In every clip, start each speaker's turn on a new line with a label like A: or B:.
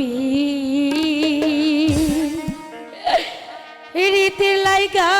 A: ধরপি রীতির লাইগা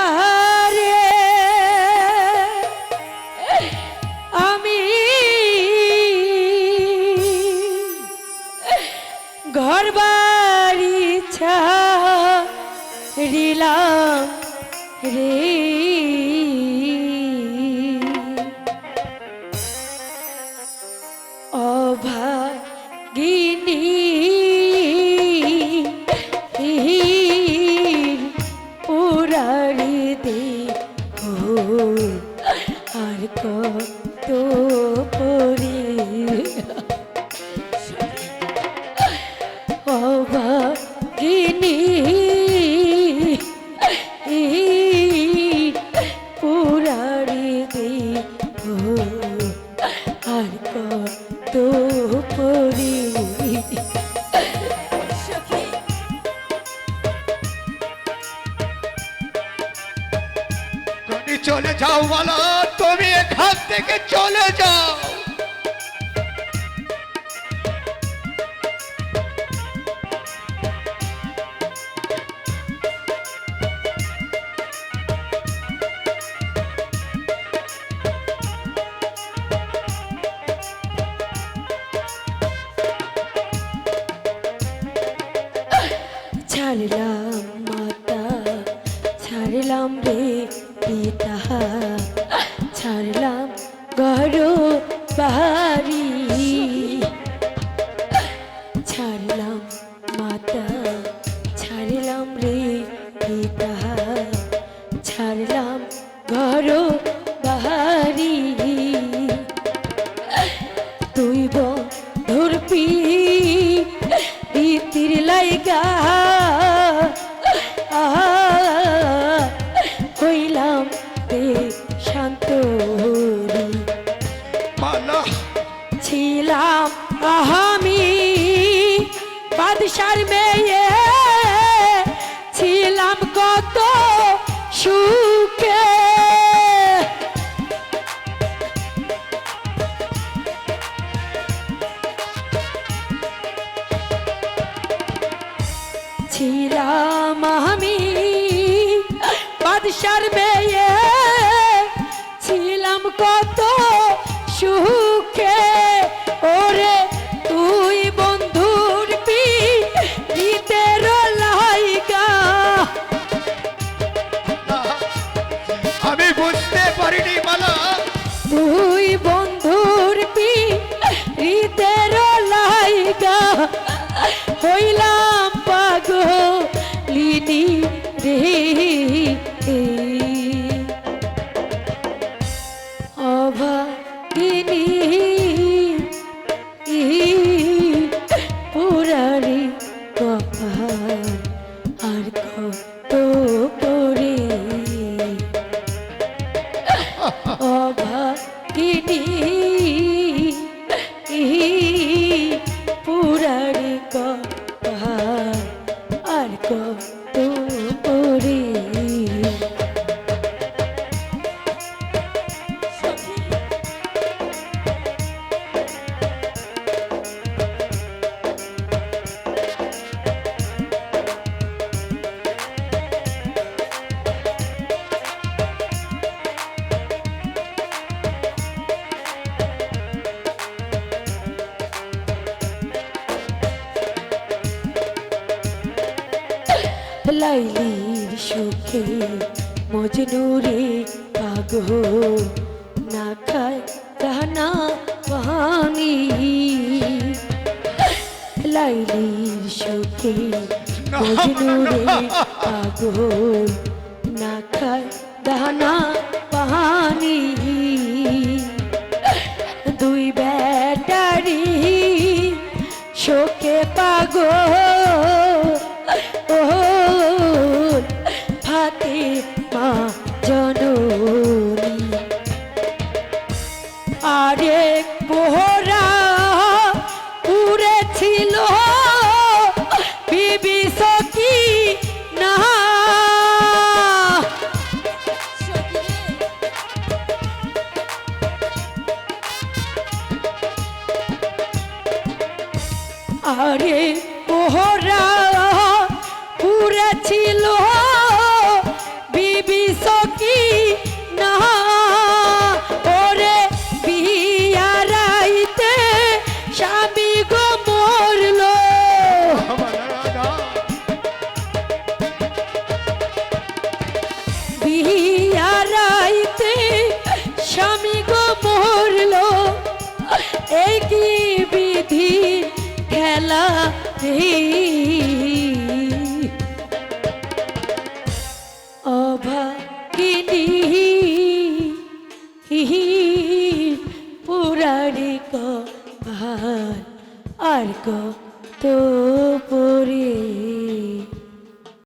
A: আর কত
B: চলে যাও বলো। তুমি এখান থেকে চলে যাও।
A: ছাড়লাম মাতা ছাড়লাম রে পিতা ছাড়লাম ঘর বাড়ি। ছাড়লাম মাতা ছাড়লাম রে পিতা। ছিলাম। আমি বাদশার মেয়ে। ছিলাম কত সুখে। ছিলাম আমি বাদশার মেয়ে। ছিলাম কত সুখে। Uh-huh. লাইলির সুখে মজনুরে পাগো না খায় দানা পানি লাইলির সুখে মজনুরে পাগো না খায় দানা পানি দুই ব্যাটারি শোকে পাগো উড়েছিল বিবি সখী না। আরে ওহরা পুরা পুরেছিল খেলা অভাগিনী পুরাণিক ভালো আর